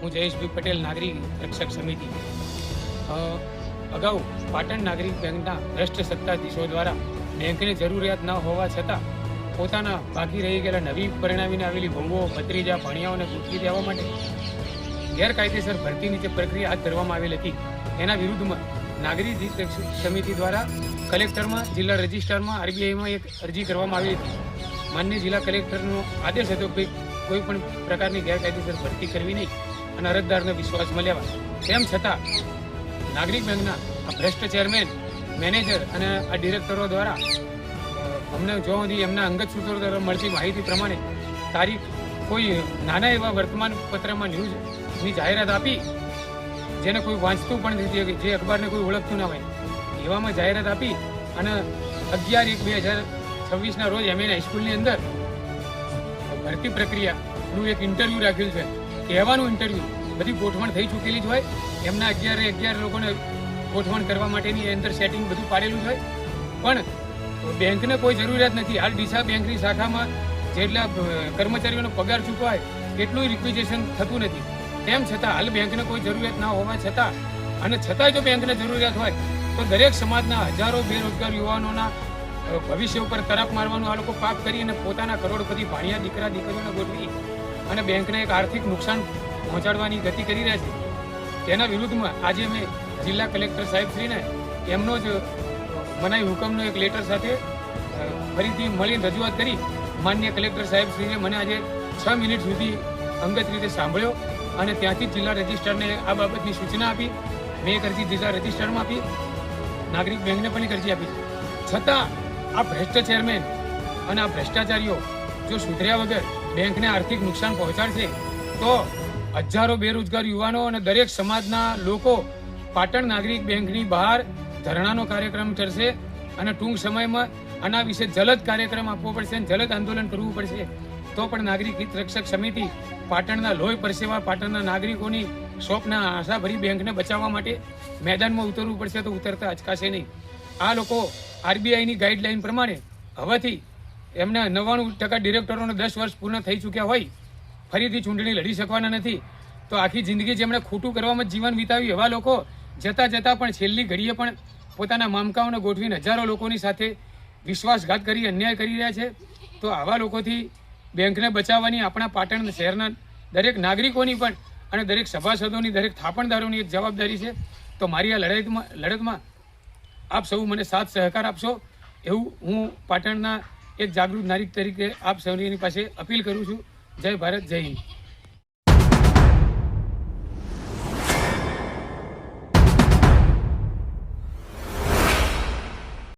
હું જયેશભાઈ પટેલ, નાગરિક રક્ષક સમિતિ. અગાઉ પાટણ નાગરિક બેંકના ભ્રષ્ટ સત્તાધીશો દ્વારા બેંકને જરૂરિયાત ન હોવા છતાં પોતાના બાકી રહી ગયેલા નવી પરિણામીને આવેલી વહુઓ ભત્રીજા, ભણિયાઓને ગૂંથવી દેવા માટે ગેરકાયદેસર ભરતીની જે પ્રક્રિયા હાથ ધરવામાં આવેલ હતી. એના વિરુદ્ધમાં નાગરિક સમિતિ દ્વારા કલેક્ટરમાં, જિલ્લા રજિસ્ટ્રારમાં, આરબીઆઈમાં એક અરજી કરવામાં આવી હતી. માન્ય જિલ્લા કલેક્ટરનો આદેશ હતો કે કોઈ પણ પ્રકારની ગેરકાયદેસર ભરતી કરવી નહીં. અને અરજદારને વિશ્વાસમાં લેવા તેમ છતાં, નાગરિક બેંકના આ ભ્રષ્ટ ચેરમેન, મેનેજર અને આ ડિરેક્ટરો દ્વારા અમને જો સુધી એમના અંગત સૂત્રો દ્વારા મળતી માહિતી પ્રમાણે તારીખ કોઈ નાના એવા વર્તમાન પત્રમાં ન્યૂઝની જાહેરાત આપી, જેને કોઈ વાંચતું પણ નથી, જે અખબારને કોઈ ઓળખતું ના હોય, એવામાં જાહેરાત આપી અને અગિયાર એક બે હજાર છવ્વીસના રોજ એમએન હાઈસ્કૂલની અંદર ભરતી પ્રક્રિયાનું એક ઇન્ટરવ્યૂ રાખ્યું છે. કહેવાનું ઇન્ટરવ્યૂ બધી ગોઠવણ થઈ ચૂકેલી જ હોય. એમના અગિયારે અગિયાર લોકોને ગોઠવણ કરવા માટેની અંદર સેટિંગ બધું પાડેલું જ હોય. પણ બેંકને કોઈ જરૂરિયાત નથી. હાલ ડીસા બેંકની શાખામાં જેટલા કર્મચારીઓનો પગાર ચૂકવાય એટલું રિક્વિઝેશન થતું નથી. તેમ છતાં હાલ બેંકને કોઈ જરૂરિયાત ના હોવા છતાં અને છતાંય જો બેંકને જરૂરિયાત હોય તો દરેક સમાજના હજારો બેરોજગાર યુવાનોના ભવિષ્ય ઉપર તરફ મારવાનું આ લોકો પાપ કરી અને પોતાના કરોડપતિ ભાણિયા દીકરા દીકરીઓને ગોઠવી અને બેંકને એક આર્થિક નુકસાન પહોંચાડવાની ગતિ કરી રહ્યા છે. તેના વિરુદ્ધમાં આજે મેં જિલ્લા કલેક્ટર સાહેબશ્રીને એમનો જ મનાઈ હુકમનો એક લેટર સાથે ફરીથી મળીને રજૂઆત કરી. માન્ય કલેક્ટર સાહેબશ્રીએ મને આજે છ મિનિટ સુધી અંગત રીતે સાંભળ્યો અને ત્યાંથી જિલ્લા રજિસ્ટ્રારને આ બાબતની સૂચના આપી. મેં એક અરજી જિલ્લા રજિસ્ટ્રારમાં આપી. નાગરિક બેંકને પણ એક અરજી આપી. છતાં આ ભ્રષ્ટ ચેરમેન અને આ ભ્રષ્ટાચારીઓ જો સુધર્યા વગર બેંકને આર્થિક નુકસાન પહોંચાડશે, તો હજારો બેરોજગાર યુવાનો અને દરેક સમાજના લોકો પાટણ નાગરિક બેંકની બહાર ધરણાનો કાર્યક્રમ કરશે અને ટૂંક સમયમાં આના વિશે જલદ કાર્યક્રમ આપવો પડશે અને જલદ આંદોલન કરવું પડશે. તો પણ નાગરિક હિત રક્ષક સમિતિ પાટણના લોહી પરસેવા પાટણના નાગરિકોની સ્વપ્ન, આશાભરી બેંકને બચાવવા માટે મેદાનમાં ઉતરવું પડશે તો ઉતરતા અચકાશે નહીં. આ લોકો આરબીઆઈની ગાઈડલાઈન પ્રમાણે હવેથી એમના નવ્વાણું ટકા ડિરેક્ટરોને દસ વર્ષ પૂર્ણ થઈ ચૂક્યા હોય, ફરીથી ચૂંટણી લડી શકવાના નથી. તો આખી જિંદગી જેમણે ખોટું કરવામાં જીવન વિતાવ્યું. એવા લોકો જતા જતા પણ છેલ્લી ઘડીએ પણ પોતાના મામકાઓને ગોઠવીને હજારો લોકોની સાથે વિશ્વાસઘાત કરી, અન્યાય કરી રહ્યા છે. તો આવા લોકોથી બેંકને બચાવવાની આપણા પાટણ શહેરના દરેક નાગરિકોની પણ અને દરેક સભાસદોની, દરેક થાપણદારોની એક જવાબદારી છે. તો મારી આ લડાઈમાં, લડતમાં આપ સૌ મને સાથ સહકાર આપશો એવું હું પાટણના એક જાગૃત નાગરિક તરીકે આપ સૌની પાસે અપીલ કરું છું. જય ભારત જય હિન્દ.